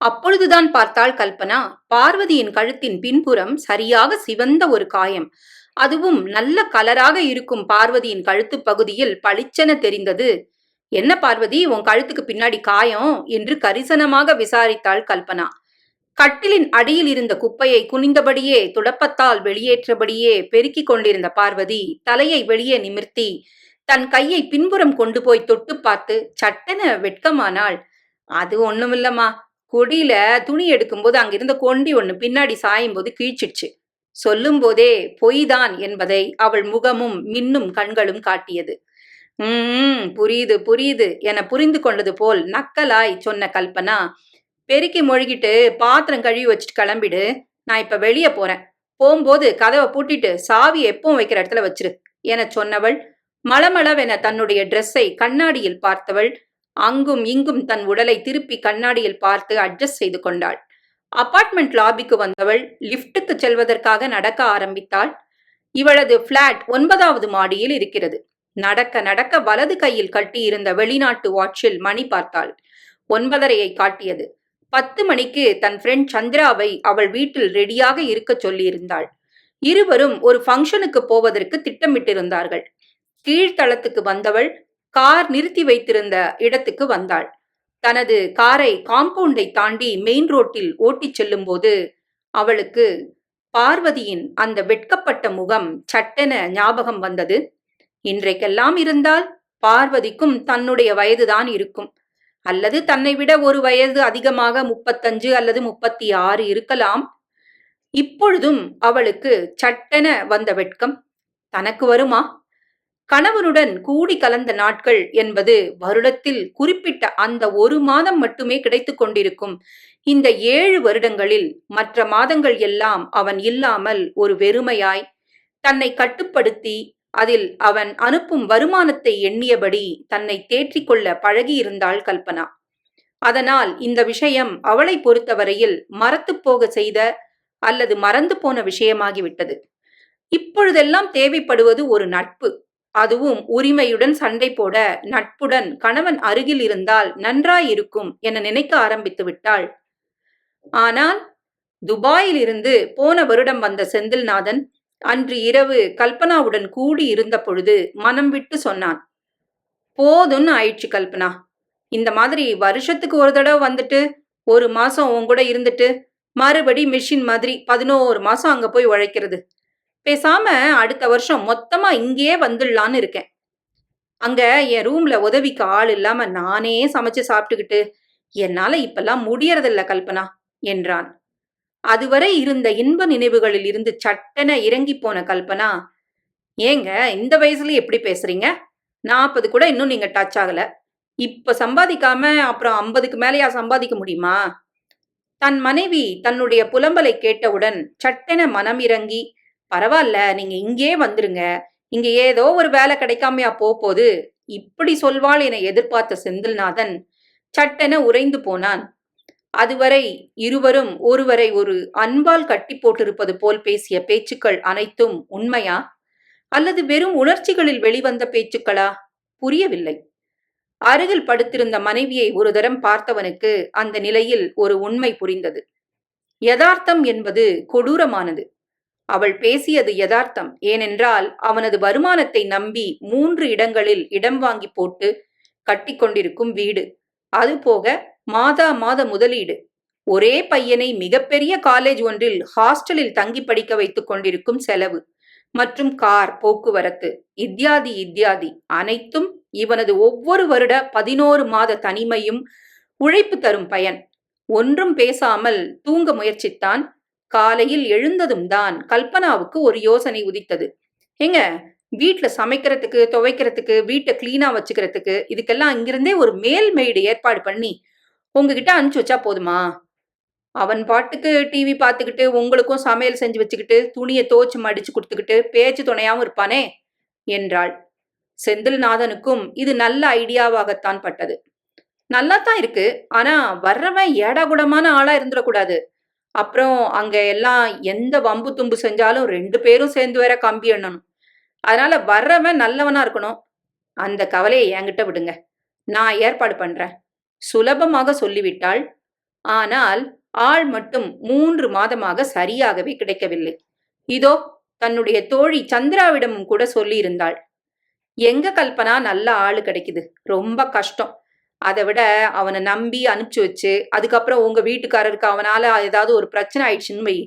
அப்பொழுதுதான் பார்த்தாள் கல்பனா பார்வதியின் கழுத்தின் பின்புறம் சரியாக சிவந்த ஒரு காயம். அதுவும் நல்ல கலராக இருக்கும் பார்வதியின் கழுத்து பகுதியில் பளிச்சென தெரிந்தது. என்ன பார்வதி உன் கழுத்துக்கு பின்னாடி காயம்? என்று கரிசனமாக விசாரித்தாள் கல்பனா. கட்டிலின் அடியில் இருந்த குப்பையை குனிந்தபடியே துடப்பத்தால் வெளியேற்றபடியே பெருக்கிக் கொண்டிருந்த பார்வதி தலையை வெளியே நிமிர்த்தி தன் கையை பின்புறம் கொண்டு போய் தொட்டு பார்த்து சட்டென வெட்கமானாள். அது ஒண்ணுமில்லம்மா. கொடியில துணி எடுக்கும்போது அங்கிருந்த கொண்டி ஒண்ணு பின்னாடி சாயும் போது கீழ்ச்சிடுச்சு. சொல்லும் போதே பொய்தான் என்பதை அவள் முகமும் மின்னும் கண்களும் காட்டியது. உம் புரியுது புரியுது என புரிந்து கொண்டது போல் நக்கலாய் சொன்ன கல்பனா பெருக்கி மொழிகிட்டு பாத்திரம் கழுவி வச்சுட்டு கிளம்பிடு. நான் இப்ப வெளியே போறேன். போகும்போது கதவை பூட்டிட்டு சாவி எப்பவும் வைக்கிற இடத்துல வச்சிரு என சொன்னவள் மளமளவென தன்னுடைய ட்ரெஸ்ஸை கண்ணாடியில் பார்த்தவள் அங்கும் இங்கும் தன் உடலை திருப்பி கண்ணாடியில் பார்த்து அட்ஜஸ்ட் செய்து கொண்டாள். அபார்ட்மெண்ட் லாபிக்கு வந்தவள் லிப்டுக்கு செல்வதற்காக நடக்க ஆரம்பித்தாள். இவளது பிளாட் ஒன்பதாவது மாடியில் இருக்கிறது. நடக்க நடக்க வலது கையில் கட்டியிருந்த வெளிநாட்டு வாட்சில் மணி பார்த்தாள். ஒன்பதரையை காட்டியது. பத்து மணிக்கு தன் ஃப்ரெண்ட் சந்திராவை அவள் வீட்டில் ரெடியாக இருக்க சொல்லியிருந்தாள். இருவரும் ஒரு ஃபங்க்ஷனுக்கு போவதற்கு திட்டமிட்டிருந்தார்கள். கீழ்த்தளத்துக்கு வந்தவள் கார் நிறுத்தி வைத்திருந்த இடத்துக்கு வந்தாள். தனது காரை காம்பவுண்டை தாண்டி மெயின் ரோட்டில் ஓட்டிச் செல்லும்போது அவளுக்கு பார்வதியின் அந்த வெட்கப்பட்ட முகம் சட்டென ஞாபகம் வந்தது. இன்றைக்கெல்லாம் இருந்தால் பார்வதிக்கும் தன்னுடைய வயதுதான் இருக்கும். அல்லது தன்னை விட ஒரு வயது அதிகமாக முப்பத்தஞ்சு அல்லது முப்பத்தி ஆறு இருக்கலாம். இப்பொழுதும் அவளுக்கு சட்டென வந்த வெட்கம். தனக்கு வருமா? கணவனுடன் கூடி கலந்த நாட்கள் என்பது வருடத்தில் குறிப்பிட்ட அந்த ஒரு மாதம் மட்டுமே கிடைத்துக் கொண்டிருக்கும். இந்த ஏழு வருடங்களில் மற்ற மாதங்கள் எல்லாம் அவன் இல்லாமல் ஒரு வெறுமையாய் தன்னை கட்டுப்படுத்தி அதில் அவன் அனுப்பும் வருமானத்தை எண்ணியபடி தன்னை தேற்றிக்கொள்ள பழகியிருந்தாள் கல்பனா. அதனால் இந்த விஷயம் அவளை பொறுத்தவரையில் மறத்துப் போக செய்த அல்லது மறந்து போன விஷயமாகிவிட்டது. இப்பொழுதெல்லாம் தேவைப்படுவது ஒரு நட்பு. அதுவும் உரிமையுடன் சண்டை போட நட்புடன் கணவன் அருகில் இருந்தால் நன்றாயிருக்கும் என நினைக்க ஆரம்பித்து விட்டாள். ஆனால் துபாயில் இருந்து போன வருடம் வந்த செந்தில்நாதன் அன்று இரவு கல்பனாவுடன் கூடி இருந்த பொழுது மனம் விட்டு சொன்னான் போதும்னு ஆயிடுச்சு கல்பனா. இந்த மாதிரி வருஷத்துக்கு ஒரு தடவை வந்துட்டு ஒரு மாசம் உன் கூட இருந்துட்டு மறுபடி மிஷின் மாதிரி பதினோரு மாசம் அங்க போய் உழைக்கிறது. பேசாம அடுத்த வருஷம் மொத்தமா இங்கேயே வந்துடலான்னு இருக்கேன். அங்க என் ரூம்ல உதவிக்கு ஆள் இல்லாம நானே சமைச்சு சாப்பிட்டுக்கிட்டு என்னால இப்பெல்லாம் முடியறதில்ல கல்பனா என்றான். அதுவரை இருந்த இன்ப நினைவுகளில் இருந்து சட்டென இறங்கி போன கல்பனா ஏங்க இந்த வயசுல எப்படி பேசுறீங்க? நாற்பது கூட இன்னும் நீங்க டச் ஆகல. இப்ப சம்பாதிக்காம அப்புறம் ஐம்பதுக்கு மேலேயா சம்பாதிக்க முடியுமா? தன் மனைவி தன்னுடைய புலம்பலை கேட்டவுடன் சட்டென மனம் இறங்கி பரவாயில்ல நீங்க இங்கே வந்துருங்க. இங்க ஏதோ ஒரு வேலை கிடைக்காமையா போகுது இப்படி சொல்வாள் என எதிர்பார்த்த செந்தில்நாதன் சட்டென உறைந்து போனான். அதுவரை இருவரும் ஒருவரை ஒரு அன்பால் கட்டி போட்டிருப்பது போல் பேசிய பேச்சுக்கள் அனைத்தும் உண்மையா? அல்லது வெறும் உணர்ச்சிகளில் வெளிவந்த பேச்சுக்களா? புரியவில்லை. அருகில் படுத்திருந்த மனைவியை ஒரு தரம் பார்த்தவனுக்கு அந்த நிலையில் ஒரு உண்மை புரிந்தது. யதார்த்தம் என்பது கொடூரமானது. அவள் பேசியது யதார்த்தம். ஏனென்றால் அவனது வருமானத்தை நம்பி மூன்று இடங்களில் இடம் வாங்கி போட்டு கட்டிக்கொண்டிருக்கும் வீடு. அதுபோக மாதா மாத முதலீடு. ஒரே பையனை மிகப்பெரிய காலேஜ் ஒன்றில் ஹாஸ்டலில் தங்கி படிக்க வைத்துக் கொண்டிருக்கும் செலவு. மற்றும் கார் போக்குவரத்து இத்தியாதி இத்தியாதி அனைத்தும் இவனது ஒவ்வொரு வருட பதினோரு மாத தனிமையும் உழைப்பு தரும் பயன். ஒன்றும் பேசாமல் தூங்க முயற்சித்தான். காலையில் எழுந்ததும் தான் கல்பனாவுக்கு ஒரு யோசனை உதித்தது. ஏங்க வீட்டுல சமைக்கிறதுக்கு துவைக்கிறதுக்கு வீட்டை கிளீனா வச்சுக்கிறதுக்கு இதுக்கெல்லாம் இங்கிருந்தே ஒரு மேல் மெய்டு ஏற்பாடு பண்ணி உங்ககிட்ட அனுப்பிச்சு வச்சா போதுமா? அவன் பாட்டுக்கு டிவி பார்த்துக்கிட்டு உங்களுக்கும் சமையல் செஞ்சு வச்சுக்கிட்டு துணியை தோச்சு மடிச்சு கொடுத்துக்கிட்டு பேச்சு துணையாவும் இருப்பானே? என்றாள். செந்தில்நாதனுக்கும் இது நல்ல ஐடியாவாகத்தான் பட்டது. நல்லா தான் இருக்கு ஆனா வர்றவன் ஏடாகுடமான ஆளா இருந்துடக்கூடாது. அப்புறம் அங்கே எல்லாம் எந்த வம்பு தும்பு செஞ்சாலும் ரெண்டு பேரும் சேர்ந்து வேற கம்பி எண்ணணும். அதனால வர்றவன் நல்லவனா இருக்கணும். அந்த கவலையை என்கிட்ட விடுங்க. நான் ஏற்பாடு பண்றேன். சுலபமாக சொல்லிவிட்டாள். ஆனால் ஆள் மட்டும் மூன்று மாதமாக சரியாகவே கிடைக்கவில்லை. இதோ தன்னுடைய தோழி சந்திராவிடமும் கூட சொல்லியிருந்தாள். எங்க கல்பனா நல்ல ஆளு கிடைக்குது. ரொம்ப கஷ்டம். அதை விட அவனை நம்பி அனுப்பிச்சு வச்சு அதுக்கப்புறம் உங்க வீட்டுக்காரருக்கு அவனால் ஏதாவது ஒரு பிரச்சனை ஆயிடுச்சுன்னு வை.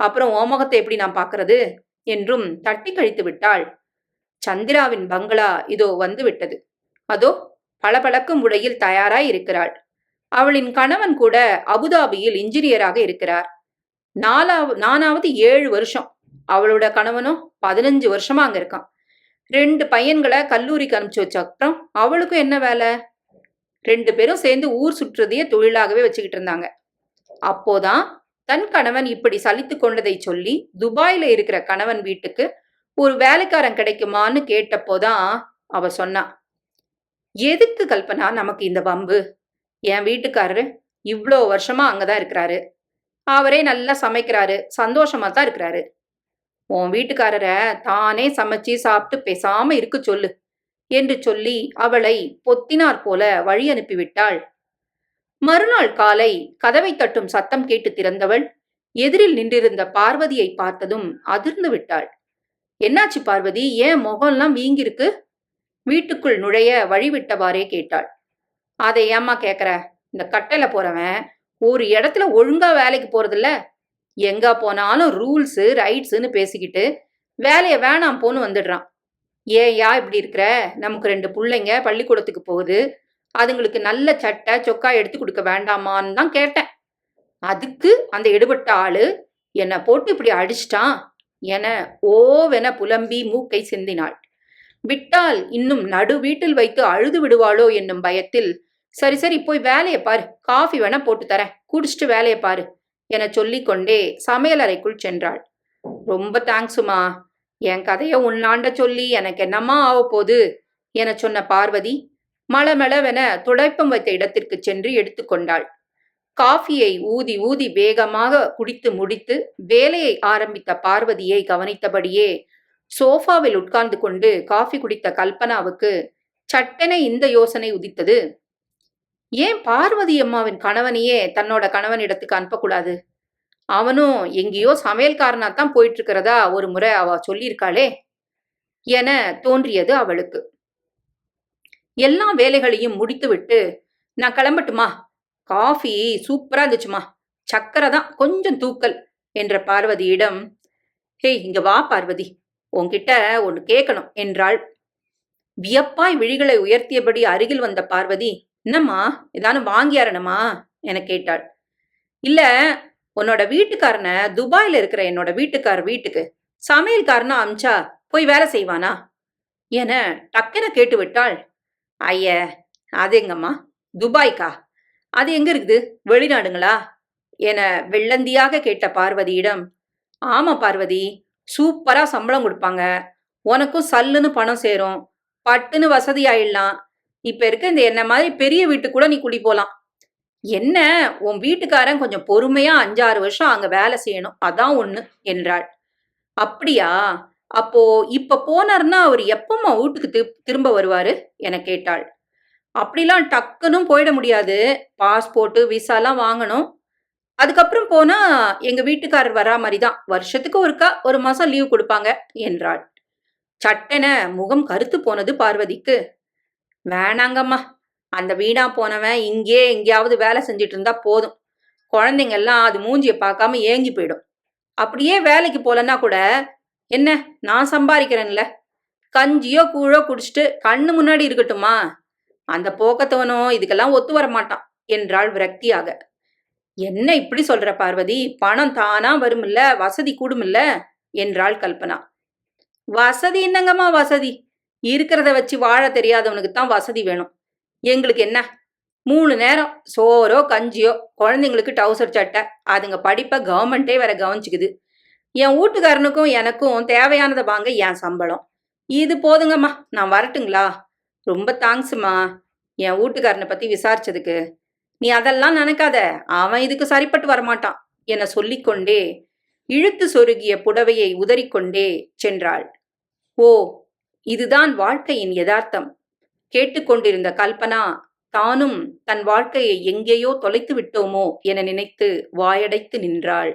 அப்புறம் ஓமகத்தை எப்படி நான் பார்க்கறது? என்றும் தட்டி கழித்து விட்டாள். சந்திராவின் பங்களா இதோ வந்து விட்டது. அதோ பளபளக்கும் உடையில் தயாராய் இருக்கிறாள். அவளின் கணவன் கூட அபுதாபியில் இன்ஜினியராக இருக்கிறார். நாலாவது நானாவது ஏழு வருஷம். அவளோட கணவனும் பதினஞ்சு வருஷமா அங்க இருக்கான். ரெண்டு பையன்களை கல்லூரிக்கு அனுப்பிச்சு வச்ச அப்புறம் அவளுக்கும் என்ன வேலை? ரெண்டு பேரும் சேர்ந்து ஊர் சுற்றுறதையே தொழிலாகவே வச்சுக்கிட்டு இருந்தாங்க. அப்போதான் தன் கணவன் இப்படி சலித்து கொண்டதை சொல்லி துபாயில இருக்கிற கணவன் வீட்டுக்கு ஒரு வேலைக்காரன் கிடைக்குமான்னு கேட்டப்போதான் அவ சொன்னா எதுக்கு கல்பனா நமக்கு இந்த பம்பு என் வீட்டுக்காரரு இவ்வளோ வருஷமா அங்கதான் இருக்கிறாரு. அவரே நல்லா சமைக்கிறாரு சந்தோஷமா தான் இருக்கிறாரு. உன் வீட்டுக்காரரை தானே சமைச்சு சாப்பிட்டு பேசாம இருக்க சொல்லு. என்று சொல்லி அவளை பொத்தினார் போல வழி அனுப்பிவிட்டாள். மறுநாள் காலை கதவை தட்டும் சத்தம் கேட்டு திறந்தவள் எதிரில் நின்றிருந்த பார்வதியை பார்த்ததும் அதிர்ந்து விட்டாள். என்னாச்சு பார்வதி? ஏன் முகம்லாம் வீங்கிருக்கு வீட்டுக்குள் நுழைய வழிவிட்டவாறே கேட்டாள். அதை ஏம்மா கேக்குற? இந்த கட்டையில போறவன் ஒரு இடத்துல ஒழுங்கா வேலைக்கு போறதில்ல. எங்க போனாலும் ரூல்ஸு ரைட்ஸுன்னு பேசிக்கிட்டு வேலையை வேணாம் போன்னு வந்துடுறான். ஏயா இப்படி இருக்கிற? நமக்கு ரெண்டு பிள்ளைங்க பள்ளிக்கூடத்துக்கு போகுது. அதுங்களுக்கு நல்ல சட்டை சொக்கா எடுத்து கொடுக்க வேண்டாமான்னு தான் கேட்டேன். அதுக்கு அந்த எடுபட்ட ஆளு என்னை போட்டு இப்படி அடிச்சிட்டான். என ஓவென புலம்பி மூக்கை சிந்தினாள். விட்டால் இன்னும் நடு வீட்டில் வைத்து அழுது விடுவாளோ என்னும் பயத்தில் சரி சரி போய் வேலையை பாரு. காஃபி வேணா போட்டு தரேன். குடிச்சிட்டு வேலையை பாரு என சொல்லிக்கொண்டே சமையலறைக்குள் சென்றாள். ரொம்ப தேங்க்ஸுமா என் கதைய உன்னாண்ட சொல்லி எனக்கு என்னம்மா ஆக போகுது? என சொன்ன பார்வதி மளமளவென துடைப்பம் வைத்த இடத்திற்கு சென்று எடுத்துக்கொண்டாள் காஃபியை ஊதி ஊதி வேகமாக குடித்து முடித்து வேலையை ஆரம்பித்த பார்வதியை கவனித்தபடியே சோஃபாவில் உட்கார்ந்து கொண்டு காஃபி குடித்த கல்பனாவுக்கு சட்டென இந்த யோசனை உதித்தது. ஏன் பார்வதி அம்மாவின் கணவனையே தன்னோட கணவனிடத்துக்கு அனுப்பக்கூடாது? அவனும் எங்கேயோ சமையல்காரனா தான் போயிட்டு இருக்கிறதா ஒரு முறை அவ சொல்லியிருக்காளே என தோன்றியது அவளுக்கு. எல்லா வேலைகளையும் முடித்துவிட்டு நான் கிளம்பட்டுமா? காஃபி சூப்பரா இருந்துச்சுமா? சக்கரை தான் கொஞ்சம் தூக்கல் என்ற பார்வதியிடம் ஹேய் இங்க வா பார்வதி உன்கிட்ட ஒன்னு கேட்கணும் என்றாள். வியப்பாய் விழிகளை உயர்த்தியபடி அருகில் வந்த பார்வதி என்னம்மா ஏதானும் வாங்கியாரணுமா என கேட்டாள். இல்ல உன்னோட வீட்டுக்காரனை துபாயில் இருக்கிற என்னோட வீட்டுக்கார வீட்டுக்கு சமையல்காரனா அமிச்சா போய் வேலை செய்வானா? என டக்கென கேட்டு விட்டாள் ஐய அது எங்கம்மா? துபாய்க்கா? அது எங்க இருக்குது? வெளிநாடுங்களா? என வெள்ளந்தியாக கேட்ட பார்வதியிடம் ஆமா பார்வதி சூப்பரா சம்பளம் கொடுப்பாங்க. உனக்கும் சல்லுன்னு பணம் சேரும். பட்டுன்னு வசதி ஆயிடலாம் இப்ப இருக்க இந்த என்ன மாதிரி பெரிய வீட்டு கூட நீ குடி போலாம். என்ன? உன் வீட்டுக்காரன் கொஞ்சம் பொறுமையா அஞ்சாறு வருஷம் அங்க வேலை செய்யணும். அதான் ஒண்ணு என்றாள். அப்படியா? அப்போ இப்ப போனார்னா அவர் எப்பமா வீட்டுக்கு தி- திரும்ப வருவாரு? என கேட்டாள். அப்படிலாம் டக்குன்னு போயிட முடியாது. பாஸ்போர்ட்டு விசாலாம் வாங்கணும். அதுக்கப்புறம் போனா எங்க வீட்டுக்காரர் வரா மாதிரி தான் வருஷத்துக்கு ஒருக்கா ஒரு மாசம் லீவ் கொடுப்பாங்க என்றாள். சட்டென முகம் கருத்து போனது பார்வதிக்கு. வேணாங்கம்மா அந்த வீணா போனவன் இங்கே எங்கேயாவது வேலை செஞ்சுட்டு இருந்தா போதும். குழந்தைங்கெல்லாம் அது மூஞ்சியை பார்க்காம ஏங்கி போயிடும். அப்படியே வேலைக்கு போலன்னா கூட என்ன நான் சம்பாதிக்கிறேன்ல கஞ்சியோ கூழோ குடிச்சிட்டு கண்ணு முன்னாடி இருக்கட்டுமா? அந்த போக்கத்தவனும் இதுக்கெல்லாம் ஒத்து வர மாட்டான் என்றாள் விரக்தியாக. என்ன இப்படி சொல்ற பார்வதி? பணம் தானா வருமில்ல வசதி கூடுமில்ல என்றாள் கல்பனா. வசதி என்னங்கம்மா வசதி? இருக்கிறத வச்சு வாழ தெரியாதவனுக்கு தான் வசதி வேணும். எங்களுக்கு என்ன? மூணு நேரம். சோறோ கஞ்சியோ குழந்தைங்களுக்கு டவுசர் சட்டை. அதுங்க படிப்பை கவர்மெண்ட்டே வேற கவனிச்சுக்குது. என் வீட்டுக்காரனுக்கும் எனக்கும் தேவையானதை வாங்க என் சம்பளம். இது போதுங்கம்மா. நான் வரட்டுங்களா? ரொம்ப தேங்க்ஸ்மா என் வீட்டுக்காரனை பத்தி விசாரிச்சதுக்கு. நீ அதெல்லாம் நினைக்காத. அவன் இதுக்கு சரிப்பட்டு வரமாட்டான். என சொல்லிக்கொண்டே இழுத்து சொருகிய புடவையை உதறிக்கொண்டே சென்றாள். ஓ இதுதான் வாழ்க்கையின் யதார்த்தம். கேட்டுக்கொண்டிருந்த கல்பனா தானும் தன் வாழ்க்கையை எங்கேயோ தொலைத்து விட்டோமோ என நினைத்து வாயடைத்து நின்றாள்.